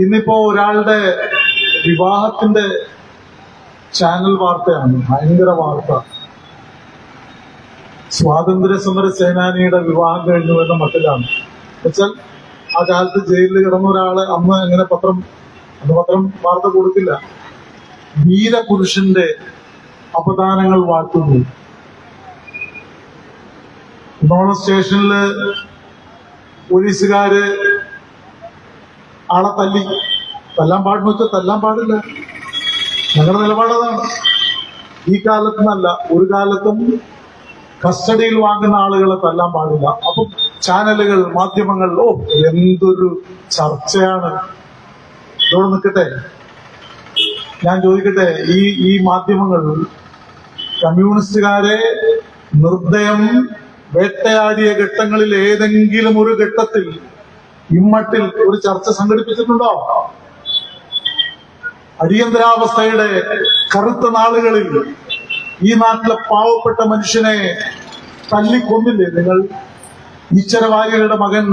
ഇന്നിപ്പോ ഒരാളുടെ വിവാഹത്തിന്റെ ചാനൽ വാർത്തയാണ് ഭയങ്കര വാർത്ത. സ്വാതന്ത്ര്യ സമര സേനാനിയുടെ വിവാഹം കഴിഞ്ഞു എന്ന മട്ടിലാണ്. വെച്ചാൽ ആ കാലത്ത് ജയിലിൽ കിടന്ന ഒരാൾ അന്ന് അങ്ങനെ പത്രം അന്ന് പത്രം വാർത്ത കൊടുക്കില്ല വീരപുരുഷന്റെ അപദാനങ്ങൾ വാഴ്ത്തുന്നു. കുന്നോളം സ്റ്റേഷനിൽ പോലീസുകാര് ആളെ തല്ലി. തല്ലാൻ പാടുന്ന വെച്ചാൽ തല്ലാൻ പാടില്ല. ഞങ്ങളുടെ നിലപാടതാണ് ഈ കാലത്തുനിന്നല്ല ഒരു കാലത്തും കസ്റ്റഡിയിൽ വാങ്ങുന്ന ആളുകളെ തല്ലാൻ പാടില്ല. അപ്പം ചാനലുകൾ മാധ്യമങ്ങൾ ഓ എന്തൊരു ചർച്ചയാണ്. ഇതോടെ നിൽക്കട്ടെ. ഞാൻ ചോദിക്കട്ടെ ഈ ഈ മാധ്യമങ്ങൾ കമ്മ്യൂണിസ്റ്റുകാരെ നിർദ്ദയം വേട്ടയാടിയ ഘട്ടങ്ങളിൽ ഏതെങ്കിലും ഒരു ഘട്ടത്തിൽ ഇമ്മട്ടിൽ ഒരു ചർച്ച സംഘടിപ്പിച്ചിട്ടുണ്ടോ? അടിയന്തരാവസ്ഥയുടെ കറുത്ത നാളുകളിൽ ഈ നാട്ടിലെ പാവപ്പെട്ട മനുഷ്യനെ തല്ലിക്കൊന്നില്ലേ നിങ്ങൾ? ഇച്ചരവാരികളുടെ മകൻ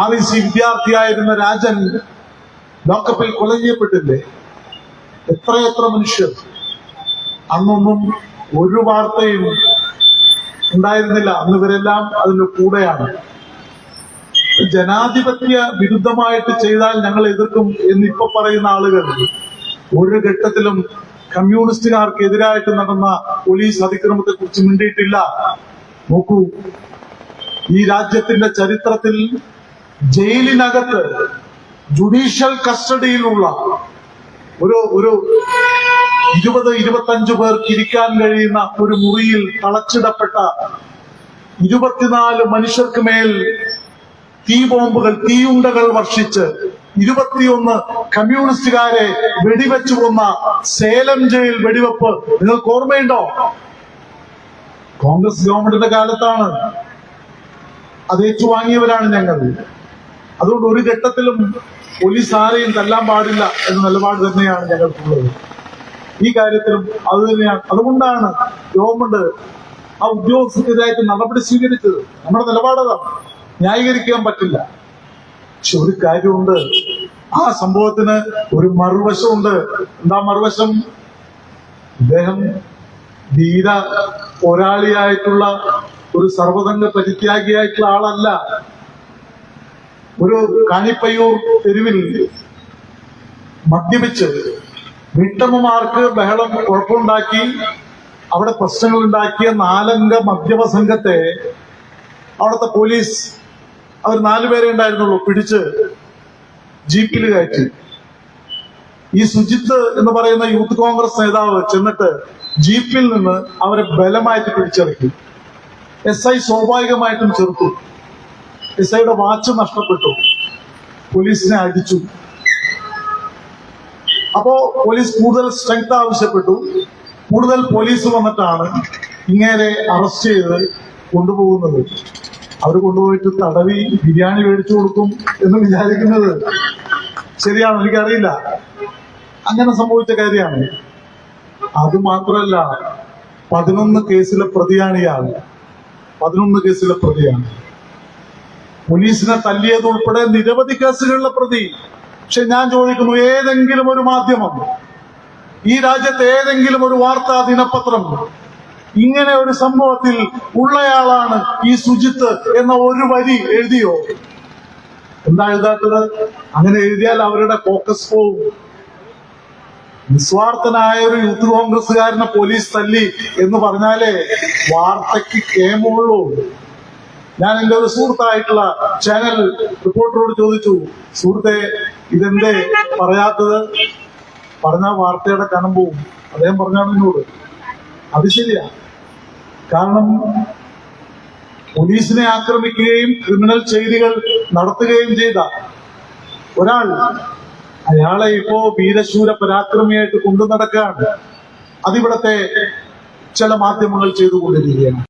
ആർ ഇ സി വിദ്യാർത്ഥിയായിരുന്ന രാജൻ ലോക്കപ്പിൽ കൊല ചെയ്യപ്പെട്ടില്ലേ എത്രയെത്ര മനുഷ്യർ? അന്നൊന്നും ഒരു വാർത്തയും ഉണ്ടായിരുന്നില്ല. അന്ന് ഇവരെല്ലാം അതിന്റെ കൂടെയാണ്. ജനാധിപത്യ വിരുദ്ധമായിട്ട് ചെയ്താൽ ഞങ്ങൾ എതിർക്കും എന്ന് ഇപ്പൊ പറയുന്ന ആളുകൾ ഒരു ഘട്ടത്തിലും കമ്മ്യൂണിസ്റ്റുകാർക്ക് എതിരായിട്ട് നടന്ന പോലീസ് അതിക്രമത്തെ കുറിച്ച് മിണ്ടിയിട്ടില്ല. നോക്കൂ ഈ രാജ്യത്തിന്റെ ചരിത്രത്തിൽ ജയിലിനകത്ത് ജുഡീഷ്യൽ കസ്റ്റഡിയിലുള്ള ഒരു ഒരു ഇരുപത് ഇരുപത്തഞ്ചു പേർക്ക് ഇരിക്കാൻ കഴിയുന്ന ഒരു മുറിയിൽ തളച്ചിടപ്പെട്ട ഇരുപത്തിനാല് മനുഷ്യർക്ക് മേൽ തീ ബോംബുകൾ തീയുണ്ടകൾ വർഷിച്ച് ഇരുപത്തിയൊന്ന് കമ്മ്യൂണിസ്റ്റുകാരെ വെടിവെച്ചു കൊന്ന സേലം ജയിൽ വെടിവെപ്പ്. നിങ്ങൾക്ക് ഓർമ്മയുണ്ടോ? കോൺഗ്രസ് ഗവൺമെന്റിന്റെ കാലത്താണ് അത് ഏറ്റുവാങ്ങിയവരാണ് ഞങ്ങൾ. അതുകൊണ്ട് ഒരു ഘട്ടത്തിലും പോലീസ് ആരെയും തല്ലാൻ പാടില്ല എന്ന നിലപാട് തന്നെയാണ് ഞങ്ങൾക്കുള്ളത്. ഈ കാര്യത്തിലും അത് തന്നെയാണ്. അതുകൊണ്ടാണ് ഗവൺമെന്റ് ആ ഉദ്യോഗസ്ഥർക്കെതിരായിട്ട് നടപടി സ്വീകരിച്ചത്. നമ്മുടെ നിലപാടതാണ് ന്യായീകരിക്കാൻ പറ്റില്ല. പക്ഷെ ഒരു കാര്യമുണ്ട്. ആ സംഭവത്തിന് ഒരു മറുവശമുണ്ട്. എന്താ മറുവശം? അദ്ദേഹം ധീര പോരാളിയായിട്ടുള്ള ഒരു സർവതംഗ പരിത്യാഗിയായിട്ടുള്ള ആളല്ല. ഒരു കാണിപ്പയ്യൂർ തെരുവിൽ മദ്യപിച്ച് വിട്ടമ്മമാർക്ക് ബഹളം കുഴപ്പമുണ്ടാക്കി അവിടെ പ്രശ്നങ്ങൾ ഉണ്ടാക്കിയ നാലംഗ മദ്യപ സംഘത്തെ അവിടുത്തെ പോലീസ് അവർ നാലുപേരെ ഉണ്ടായിരുന്നുള്ളൂ. പിടിച്ച് ജീപ്പിൽ കയറ്റി. ഈ സുജിത്ത് എന്ന് പറയുന്ന യൂത്ത് കോൺഗ്രസ് നേതാവ് ചെന്നിട്ട് ജീപ്പിൽ നിന്ന് അവരെ ബലമായിട്ട് പിടിച്ചിറക്കി. എസ് ഐ സ്വാഭാവികമായിട്ടും ചെറുത്തു. എസ് ഐയുടെ വാച്ച് നഷ്ടപ്പെട്ടു. പോലീസിനെ അടിച്ചു. അപ്പോ പോലീസ് കൂടുതൽ സ്ട്രെങ്ത് ആവശ്യപ്പെട്ടു. കൂടുതൽ പോലീസ് വന്നിട്ടാണ് ഇങ്ങനെ അറസ്റ്റ് ചെയ്ത് കൊണ്ടുപോകുന്നത്. അവർ കൊണ്ടുപോയിട്ട് തടവി ബിരിയാണി മേടിച്ചു കൊടുക്കും എന്ന് വിചാരിക്കുന്നത് ശരിയാണോ? എനിക്കറിയില്ല. അങ്ങനെ സംഭവിച്ച കാര്യമാണ്. അത് മാത്രമല്ല പതിനൊന്ന് കേസിലെ പ്രതിയാണ് ഇയാൾ പതിനൊന്ന് കേസിലെ പ്രതിയാണ്. പോലീസിനെ തല്ലിയത് ഉൾപ്പെടെ നിരവധി കേസുകളിലെ പ്രതി. പക്ഷെ ഞാൻ ചോദിക്കുന്നു ഏതെങ്കിലും ഒരു മാധ്യമം ഈ രാജ്യത്തെ ഏതെങ്കിലും ഒരു വാർത്താ ദിനപത്രം ഇങ്ങനെ ഒരു സംഭവത്തിൽ ഉള്ളയാളാണ് ഈ സുജിത്ത് എന്ന ഒരു വരി എഴുതിയോ? എന്താ എഴുതാത്തത്? അങ്ങനെ എഴുതിയാൽ അവരുടെ ഫോക്കസ് പോവും. നിസ്വാർത്ഥനായ ഒരു യൂത്ത് കോൺഗ്രസ്സുകാരനെ പോലീസ് തല്ലി എന്ന് പറഞ്ഞാലേ വാർത്തയ്ക്ക് കേമുള്ളൂ. ഞാൻ എന്റെ ഒരു സുഹൃത്തായിട്ടുള്ള ചാനൽ റിപ്പോർട്ടറോട് ചോദിച്ചു സുഹൃത്തെ ഇതെന്തേ പറയാത്തത്? പറഞ്ഞ വാർത്തയുടെ കനം പോവും. അദ്ദേഹം പറഞ്ഞാണ് എന്നോട് അത് ശരിയാ. കാരണം പോലീസിനെ ആക്രമിക്കുകയും ക്രിമിനൽ ചെയ്തികൾ നടത്തുകയും ചെയ്ത ഒരാൾ അയാളെ ഇപ്പോ വീരശൂര പരാക്രമിയായിട്ട് കൊണ്ടു നടക്കുകയാണ്. അതിവിടത്തെ ചില മാധ്യമങ്ങൾ ചെയ്തുകൊണ്ടിരിക്കുകയാണ്.